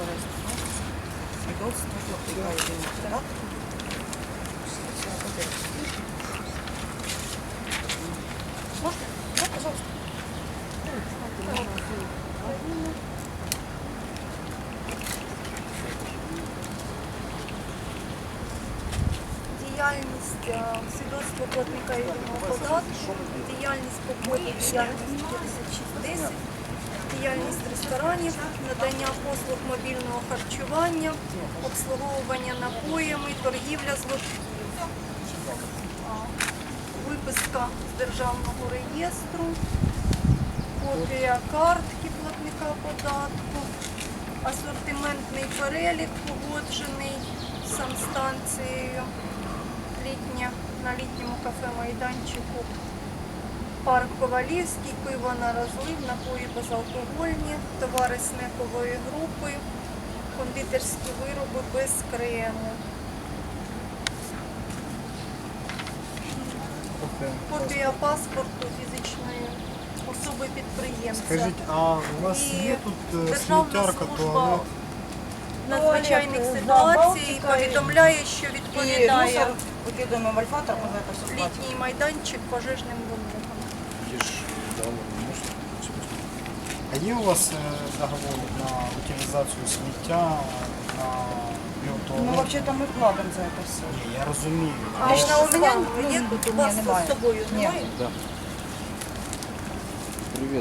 Свидетельство платника единого, да? Можно? Да, пожалуйста. Діяльність е, свідоцтво платника єдиного податку, діяльність по коду діяльність 5610, діяльність ресторанів, надання послуг мобільного харчування, обслуговування напоями, торгівля з. Виписка з державного реєстру, копія картки платника податку, асортиментний перелік погоджений санстанцією літня на літньому кафе майданчику Парк Ковалівський, пиво на розлив, напої безалкогольні, товари снекової групи, кондитерські вироби без крему. Копія паспорту фізичної особи підприємця. Скажіть, а у вас І є тут е, Державна сміттярка, служба туалет? надзвичайних Туалет, ситуацій Балтика і- повідомляє, що И відповідає мусор выкидываем в альфатор, мы за это все платим. літній майданчик пожежним вимогам. платіж доларів можна А є у вас е, договор на утилізацію сміття, на Ну, біотуалет? вообще-то мы платим за это все. Ні, я розумію. А ж у мене є вас з собою немає? Привіт,